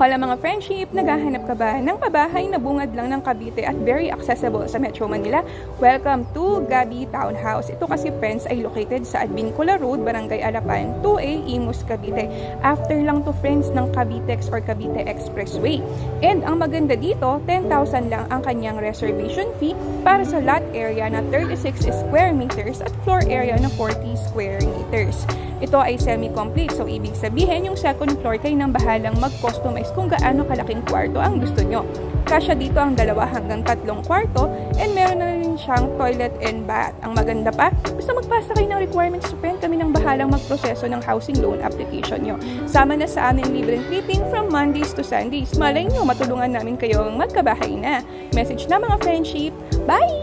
Hola mga friendship! Naghahanap ka ba ng pabahay na bungad lang ng Cavite at very accessible sa Metro Manila? Welcome to Gabi Townhouse. Ito kasi friends ay located sa Advincula Road, Barangay Alapan, 2A, Imus, Cavite. After lang to friends ng Cavitex or Cavite Expressway. And ang maganda dito, 10,000 lang ang kanyang reservation fee para sa lot area na 36 square meters at floor area na 40 square meters. Ito ay semi-complete. So, ibig sabihin, yung second floor kayo nang bahalang mag-customize kung gaano kalaking kwarto ang gusto nyo. Kasya dito ang dalawa hanggang tatlong kwarto and meron na rin siyang toilet and bath. Ang maganda pa, basta magpasa kayo ng requirements friend, kami nang bahalang magproseso ng housing loan application nyo. Sama na sa aming libreng clipping from Mondays to Sundays. Malay nyo, matulungan namin kayo magkabahay na. Message na mga friendship. Bye!